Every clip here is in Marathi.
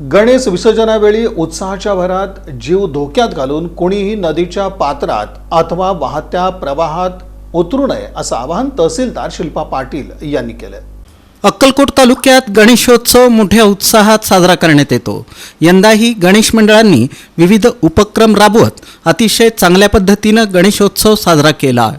गणेश विसर्जनावेळी उत्साहाच्या भरात जीव धोक्यात घालून कोणीही नदीच्या पात्रात अथवा वाहत्या प्रवाहात उतरू नये असं आवाहन तहसीलदार शिल्पा पाटील यांनी केलं अक्कलकोट तालुक्यात गणेशोत्सव मोठ्या उत्साहात साजरा करण्यात येतो. यंदाही गणेश मंडळांनी विविध उपक्रम राबवत अतिशय चांगल्या पद्धतीनं गणेशोत्सव साजरा केला.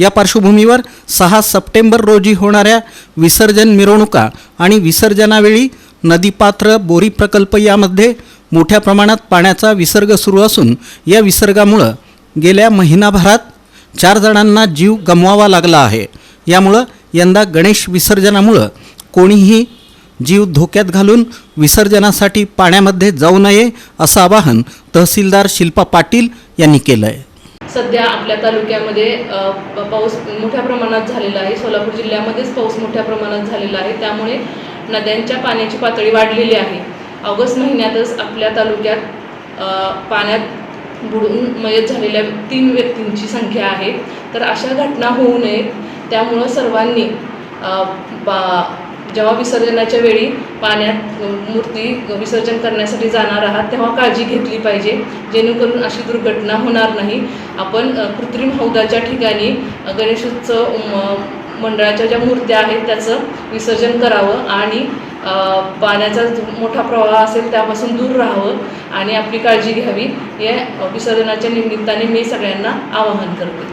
या पार्श्वभूमीवर सहा सप्टेंबर रोजी होणाऱ्या विसर्जन मिरवणुका आणि विसर्जनावेळी नदीपात्र बोरी प्रकल्प यामध्ये मोठ्या प्रमाणात पाण्याचा विसर्ग सुरू असून या विसर्गामुळं गेल्या महिनाभरात चार जणांना जीव गमवावा लागला आहे. यामुळं यंदा गणेश विसर्जनामुळं कोणीही जीव धोक्यात घालून विसर्जनासाठी पाण्यामध्ये जाऊ नये असं आवाहन तहसीलदार शिल्पा पाटील यांनी केलं आहे सध्या आपल्या तालुक्यामध्ये पाऊस मोठ्या प्रमाणात झालेला आहे. सोलापूर जिल्ह्यामध्येच पाऊस मोठ्या प्रमाणात झालेला आहे. त्यामुळे नद्यांच्या पाण्याची पातळी वाढलेली आहे. ऑगस्ट महिन्यातच आपल्या तालुक्यात पाण्यात बुडून मयत झालेल्या तीन व्यक्तींची संख्या आहे. तर अशा घटना होऊ नयेत. त्यामुळं सर्वांनी बा जेव्हा विसर्जनाच्या वेळी पाण्यात मूर्ती विसर्जन करण्यासाठी जाणार आहात तेव्हा काळजी घेतली पाहिजे. जेणेकरून अशी दुर्घटना होणार नाही. आपण कृत्रिम हौदाच्या ठिकाणी गणेशोत्सव म, मंडळाच्या ज्या मूर्त्या आहेत त्याचं विसर्जन करावं आणि पाण्याचा जो मोठा प्रवाह असेल त्यापासून दूर राहावं आणि आपली काळजी घ्यावी. हे विसर्जनाच्या निमित्ताने मी सगळ्यांना आवाहन करते.